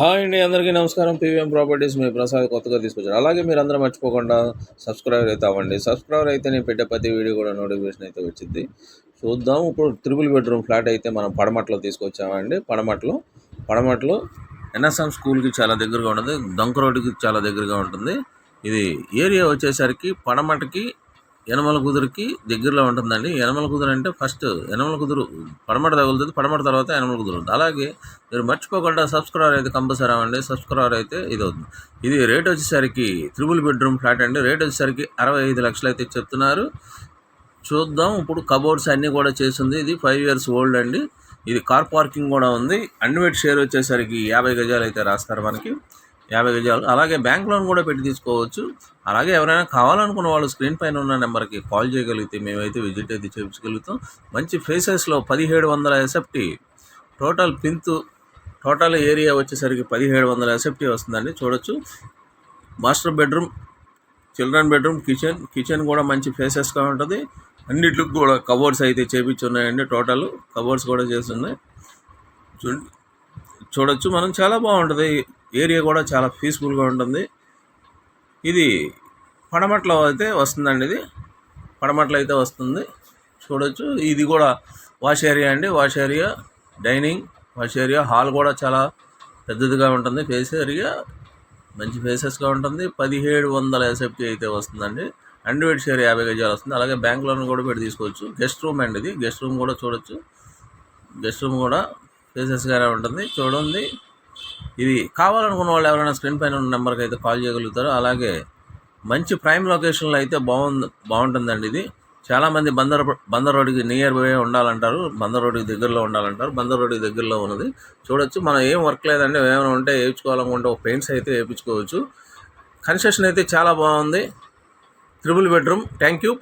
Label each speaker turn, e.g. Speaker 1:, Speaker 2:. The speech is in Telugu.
Speaker 1: హాయ్ అండి అందరికీ నమస్కారం. పీవీఎం ప్రాపర్టీస్ మీ ప్రసాద్ కొత్తగా తీసుకొచ్చారు. అలాగే మీరు అందరూ మర్చిపోకుండా సబ్స్క్రైబర్ అయితే అవ్వండి. సబ్స్క్రైబర్ అయితే నేను పెట్టే ప్రతి వీడియో కూడా నోటిఫికేషన్ అయితే వచ్చింది. చూద్దాం ఇప్పుడు త్రిబుల్ బెడ్రూమ్ ఫ్లాట్ అయితే మనం పడమట్లో తీసుకొచ్చామండి. పడమట్లో పడమట్లో ఎన్ఎస్ఎం స్కూల్కి చాలా దగ్గరగా ఉంటుంది దంక రోడ్డుకి చాలా దగ్గరగా ఉంటుంది. ఇది ఏరియా వచ్చేసరికి పడమటకి యనమల కుదురుకి దగ్గరలో ఉంటుందండి. యనమల కుదురు అంటే ఫస్ట్ యనమల కుదురు పడమట తగులుతుంది. పడమట తర్వాత యనమల కుదురు ఉంటుంది. అలాగే మీరు మర్చిపోకుండా సబ్స్క్రైబర్ అయితే కంపల్సరీ అవ్వండి. సబ్స్క్రైబర్ అయితే ఇది అవుతుంది. ఇది రేట్ వచ్చేసరికి త్రిబుల్ బెడ్రూమ్ ఫ్లాట్ అండి. రేట్ వచ్చేసరికి అరవై ఐదు లక్షలు అయితే చెప్తున్నారు. చూద్దాం. ఇప్పుడు కబోర్డ్స్ అన్నీ కూడా చేసింది ఇది ఫైవ్ ఇయర్స్ ఓల్డ్ అండి. ఇది కార్ పార్కింగ్ కూడా ఉంది. అన్వేట్ షేర్ వచ్చేసరికి యాభై గజాలు అయితే రాస్తారు మనకి. యాభై గజాలు. అలాగే బ్యాంక్ లోన్ కూడా పెట్టి తీసుకోవచ్చు. అలాగే ఎవరైనా కావాలనుకున్న వాళ్ళు స్క్రీన్ పైన ఉన్న నెంబర్కి కాల్ చేయగలిగితే మేమైతే విజిట్ అయితే చేయించగలుగుతాం. మంచి ఫేసెస్లో పదిహేడు వందల ఎస్ఎఫ్టీ టోటల్ పింత్ టోటల్ ఏరియా వచ్చేసరికి పదిహేడు వందల ఎస్ఎఫ్టీ వస్తుందండి. చూడొచ్చు. Master bedroom children bedroom kitchen kitchen కూడా మంచి ఫేసెస్గా ఉంటుంది. అన్నిట్లకు కూడా కబోర్డ్స్ అయితే చేపించి ఉన్నాయండి టోటల్. కబోర్డ్స్ కూడా చేస్తున్నాయి చూడండి చూడొచ్చు. మనం చాలా బాగుంటుంది. ఏరియా కూడా చాలా పీస్ఫుల్గా ఉంటుంది. ఇది పడమట్లో అయితే వస్తుందండి ఇది. పడమట్లో అయితే వస్తుంది. చూడొచ్చు. ఇది కూడా వాష్ ఏరియా అండి. Wash area dining wash area hall కూడా చాలా పెద్దదిగా ఉంటుంది. ఫేస్ ఏరియా మంచి ఫేసెస్గా ఉంటుంది. పదిహేడు వందల ఎస్ఎఫ్టీ అయితే వస్తుందండి. అండ్రాయిడ్ షేర్ యాభై గజాలు వస్తుంది. అలాగే బ్యాంక్ లోన్ కూడా పెట్టి తీసుకోవచ్చు. గెస్ట్ రూమ్ అండి ఇది. గెస్ట్ రూమ్ కూడా చూడొచ్చు. గెస్ట్ రూమ్ కూడా ఫేసెస్గానే ఉంటుంది. చూడండి. ఇది కావాలనుకున్న వాళ్ళు ఎవరైనా స్క్రీన్ పైన ఉన్న నెంబర్కి అయితే కాల్ చేయగలుగుతారు. అలాగే మంచి ప్రైమ్ లొకేషన్లో అయితే బాగుంది బాగుంటుందండి ఇది. చాలామంది బందర్ బందర్ రోడ్డుకి నియర్ బై ఉండాలంటారు. బందర్ రోడ్డుకి దగ్గరలో ఉండాలంటారు. బందర్ రోడ్డుకి దగ్గరలో ఉన్నది. చూడొచ్చు. మనం ఏం వర్క్ లేదండి. ఏమైనా ఉంటే వేయించుకోవాలనుకుంటే ఒక పెయింట్స్ అయితే వేయించుకోవచ్చు. కన్స్ట్రక్షన్ అయితే చాలా బాగుంది. Triple bedroom. Thank you